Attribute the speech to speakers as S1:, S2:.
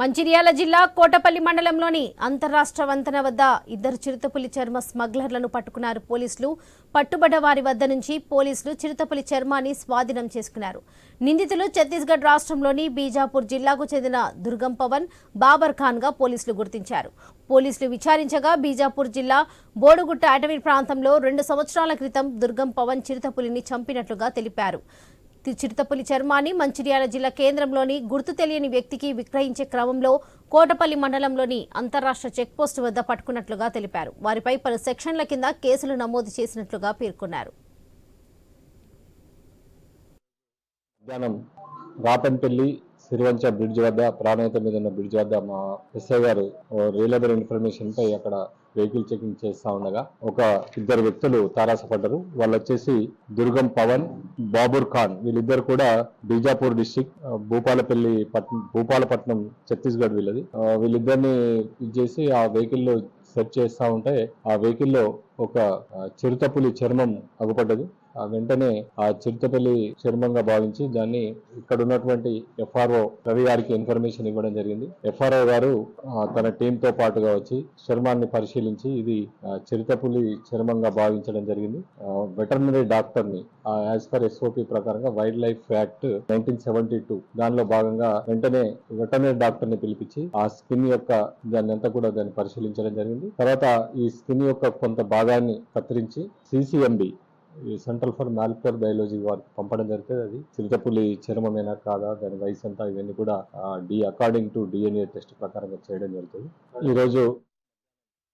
S1: మంచిర్యాల జిల్లా కోటపల్లి మండలంలోని అంతరాష్ట్ర వంతెన వద్ద ఇద్దరు చిరుతపులి చర్మ స్మగ్లర్లను పట్టుకున్నారు పోలీసులు. పట్టుబడ్డ వారి వద్ద నుంచి పోలీసులు చిరుతపులి చర్మాన్ని స్వాధీనం చేసుకున్నారు. నిందితులు ఛత్తీస్గఢ్ రాష్ట్రంలోని బీజాపూర్ జిల్లాకు చెందిన దుర్గం పవన్ బాబర్ ఖాన్గా పోలీసులు గుర్తించారు. పోలీసులు విచారించగా బీజాపూర్ జిల్లా బోడుగుట్ట అటవీ ప్రాంతంలో రెండు సంవత్సరాల క్రితం దుర్గం పవన్ చిరుతపులిని చంపినట్లుగా తెలిపారు. చిరుతపులి చర్మాన్ని మంచిర్యాల జిల్లా కేంద్రంలోని గుర్తు తెలియని వ్యక్తికి విక్రయించే క్రమంలో కోటపల్లి మండలంలోని అంతరాష్ట్ర చెక్పోస్ట్ వద్ద పట్టుకున్నట్లుగా తెలిపారు. వారిపై పలు సెక్షన్ల కింద కేసులు నమోదు చేసినట్లుగా పేర్కొన్నారు.
S2: రాపంపల్లి సిరివంచ బ్రిడ్జ్ వద్ద ప్రాణహిత మీద ఉన్న బ్రిడ్జ్ వద్ద మా ఎస్ఐ గారు రియలబుల్ ఇన్ఫర్మేషన్ పై అక్కడ వెహికల్ చెకింగ్ చేస్తా ఉండగా ఒక ఇద్దరు వ్యక్తులు తారాసపడ్డారు. వాళ్ళు వచ్చేసి దుర్గం పవన్ బాబుర్ ఖాన్ వీళ్ళిద్దరు కూడా బీజాపూర్ డిస్టిక్ భూపాలపల్లి పట్నం భూపాలపట్నం ఛత్తీస్గఢ్ వీళ్ళది. వీళ్ళిద్దరిని చేసి ఆ వెహికల్లో సెర్చ్ చేస్తా ఉంటే ఆ వెహికల్లో ఒక చిరుతపులి చర్మం అగుపడ్డది. ఆ వెంటనే ఆ చిరుతపల్లి చర్మంగా భావించి దాన్ని ఇక్కడ ఉన్నటువంటి ఎఫ్ఆర్ఓ రవి గారికి ఇన్ఫర్మేషన్ ఇవ్వడం జరిగింది. ఎఫ్ఆర్ఓ గారు తన టీంతో పాటుగా వచ్చి చర్మాన్ని పరిశీలించి ఇది చిరుతపులి చర్మంగా భావించడం జరిగింది. వెటర్నరీ డాక్టర్ని యాజ్ పర్ ఎస్ఓపి ప్రకారంగా wildlife act nineteen seventy two దానిలో భాగంగా వెంటనే వెటర్నరీ డాక్టర్ని పిలిపించి ఆ స్కిన్ యొక్క దాన్ని అంతా కూడా దాన్ని పరిశీలించడం జరిగింది. తర్వాత ఈ స్కిన్ యొక్క కొంత భాగం భాగాన్ని కత్తిరించి సిసిఎంబి ఈ సెంట్రల్ ఫర్ మాలిక్యులర్ బయాలజీ వారికి పంపడం జరుగుతుంది అది చిరుతపులి చర్మమేనా కాదా దాని వయసు ఎంత ఇవన్నీ కూడా the according to DNA test ప్రకారంగా చేయడం జరుగుతుంది. ఈరోజు